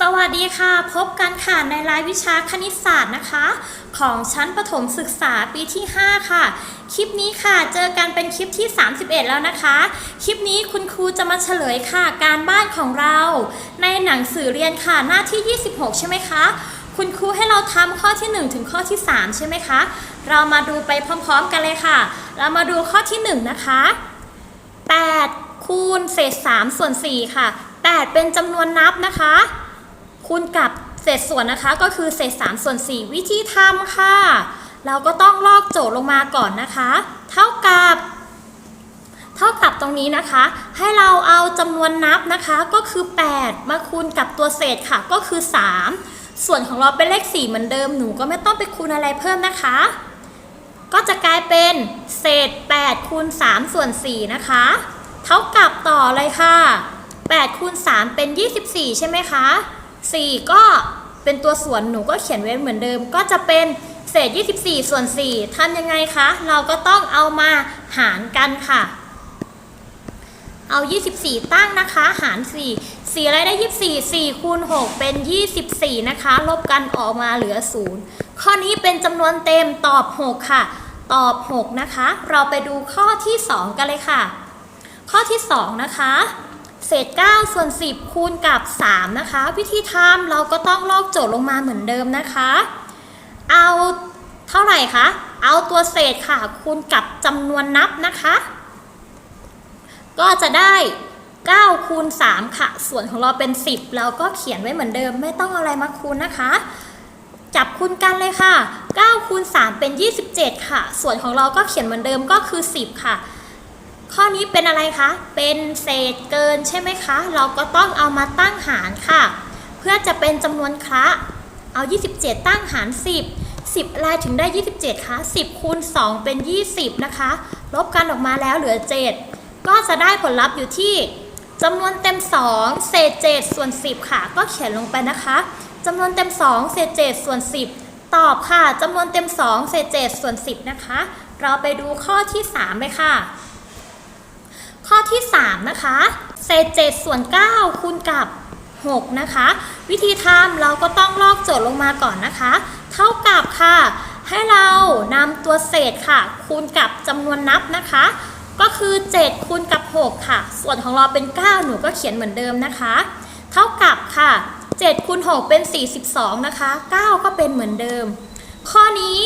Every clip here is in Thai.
สวัสดีค่ะ พบกันค่ะในรายวิชาคณิตศาสตร์นะคะ ของชั้นประถมศึกษาปีที่ 5 ค่ะ คลิปนี้ค่ะเจอกันเป็นคลิปที่ 31 แล้วนะคะ คลิปนี้คุณครูจะมาเฉลยค่ะ การบ้านของเรา ในหนังสือเรียนค่ะหน้าที่ 26 ใช่ไหมคะ คุณครูให้เราทำข้อที่ 1 ถึงข้อที่ 3 ใช่ไหมคะ เรามาดูไปพร้อมๆ กันเลยค่ะ เรามาดูข้อที่ 1 นะคะ 8คูณเศษ3ส่วน4ค่ะ 8 เป็นจำนวนนับนะคะ คูณกับเศษส่วนนะคะก็คือเศษ3ส่วน4 วิธีทำค่ะ เราก็ต้องลอกโจทย์ลงมาก่อนนะคะ เท่ากับ เท่ากับตรงนี้นะคะ ให้เราเอาจำนวนนับนะคะก็คือ 8 มาคูณกับตัวเศษค่ะก็คือ 3 ส่วนของเราเป็นเลข 4 เหมือนเดิมหนูก็ไม่ต้องไปคูณอะไรเพิ่มนะคะ ก็จะกลายเป็นเศษ 8 คูณ 3 ส่วน 4 นะคะ เท่ากับต่อเลยค่ะ8คูณ3เป็น 24 ใช่ไหมคะ 4 ก็เป็นตัวส่วนหนูก็เขียนไว้เหมือนเดิม ก็จะเป็นเศษ 24 ส่วน 4ทำยังไงคะ เราก็ต้องเอามาหารกันค่ะ เอา 24 ตั้งนะคะ หาร 4 4 อะไรได้ 24 4คูณ6เป็น 24 นะคะ ลบกันออกมาเหลือ 0 ข้อนี้เป็นจำนวนเต็มตอบ 6 ค่ะ ตอบ 6 นะคะ เราไปดูข้อที่ 2 กันเลยค่ะ ข้อที่ 2 นะคะ ษ 9 ส่วน 10 คูณกับ 3 นะคะ วิธีทำเราก็ต้องลอกโจทย์ลงมาเหมือนเดิมนะคะ เอาเท่าไหร่คะ เอาตัวเศษค่ะ คูณกับจำนวนนับนะคะ ก็จะได้ 9 คูณ 3 ค่ะ ส่วนของเราเป็น 10 เราก็เขียนไว้เหมือนเดิม ไม่ต้องอาอะไรมาคูณนะคะ จับคูณกันเลยค่ะ 9 คูณ 3 เป็น 27 ค่ะ ส่วนของเราก็เขียนเหมือนเดิมก็คือ 10 ค่ะ ข้อนี้เป็นอะไรคะ เป็นเศษเกินใช่ไหมคะ เราก็ต้องเอามาตั้งหารค่ะ เพื่อจะเป็นจำนวนคละเอา 27 ตั้งหาร 10 10อะไรถึงได้ 27คะ10คูณ2เป็น 20 นะคะ ลบกันออกมาแล้วเหลือ 7 ก็จะได้ผลลัพธ์อยู่ที่จำนวนเต็ม 2 เศษ 7 ส่วน 10 ค่ะ ก็เขียนลงไปนะคะจำนวนเต็ม 2 เศษ 7 ส่วน 10 ตอบค่ะจำนวนเต็ม 2 เศษ 7 ส่วน 10 นะคะ เราไปดูข้อที่ 3 เลยค่ะ ข้อที่ 3 นะคะ เศษ 7 ส่วน 9 คูณกับ 6 นะคะ วิธีทำเราก็ต้องลอกโจทย์ลงมาก่อนนะคะ เท่ากับค่ะ ให้เรานำตัวเศษค่ะ คูณกับจำนวนนับนะคะ ก็คือ 7 คูณกับ 6 ค่ะ ส่วนของเราเป็น 9 หนูก็เขียนเหมือนเดิมนะคะ เท่ากับค่ะ7คูณ6เป็น 42 นะคะ 9 ก็เป็นเหมือนเดิม ข้อนี้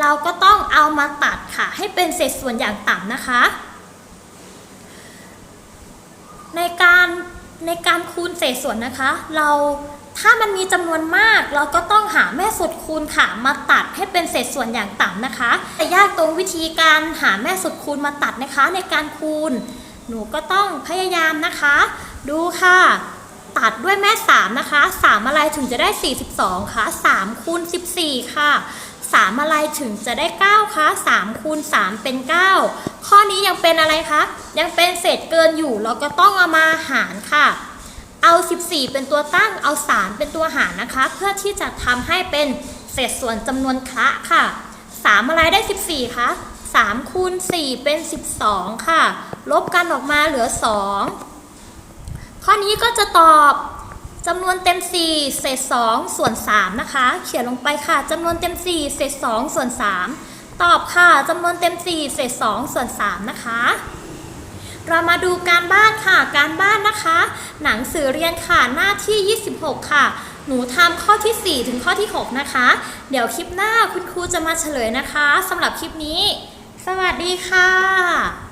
เราก็ต้องเอามาตัดค่ะ ให้เป็นเศษส่วนอย่างต่ำนะคะ ในการ ในการคูณเศษส่วนนะคะ เราถ้ามันมีจำนวนมาก เราก็ต้องหาแม่สุดคูณค่ะมาตัดให้เป็นเศษส่วนอย่างต่ำนะคะ แต่ยากตรงวิธีการหาแม่สุดคูณมาตัดนะคะ ในการคูณ หนูก็ต้องพยายามนะคะ ดูค่ะ ตัดด้วยแม่ 3 นะคะ 3 อะไรถึงจะได้ 42คะ3คูณ14 ค่ะ 3 อะไรถึงจะได้ 9คะ3คูณ3เป็น 9 ข้อนี้ยังเป็นอะไรคะ ยังเป็นเศษเกินอยู่เราก็ต้องเอามาหารค่ะ เอา 14 เป็นตัวตั้งเอา 3 เป็นตัวหารนะคะ เพื่อที่จะทำให้เป็นเศษส่วนจำนวนคะค่ะ 3 อะไรได้ 14คะ3คูณ4เป็น 12 ค่ะ ลบกันออกมาเหลือ 2 ข้อนี้ก็จะตอบ จำนวนเต็ม 4 เศษ 2 ส่วน 3 นะคะ เขียนลงไปค่ะจำนวนเต็ม 4 เศษ 2 ส่วน 3 ตอบค่ะจำนวนเต็ม 4 เศษ 2 ส่วน 3 นะคะ เรามาดูการบ้านค่ะ การบ้านนะคะ หนังสือเรียนค่ะหน้าที่ 26 ค่ะ หนูทำข้อที่ 4 ถึงข้อที่ 6 นะคะ เดี๋ยวคลิปหน้าคุณครูจะมาเฉลยนะคะสำหรับคลิปนี้ สวัสดีค่ะ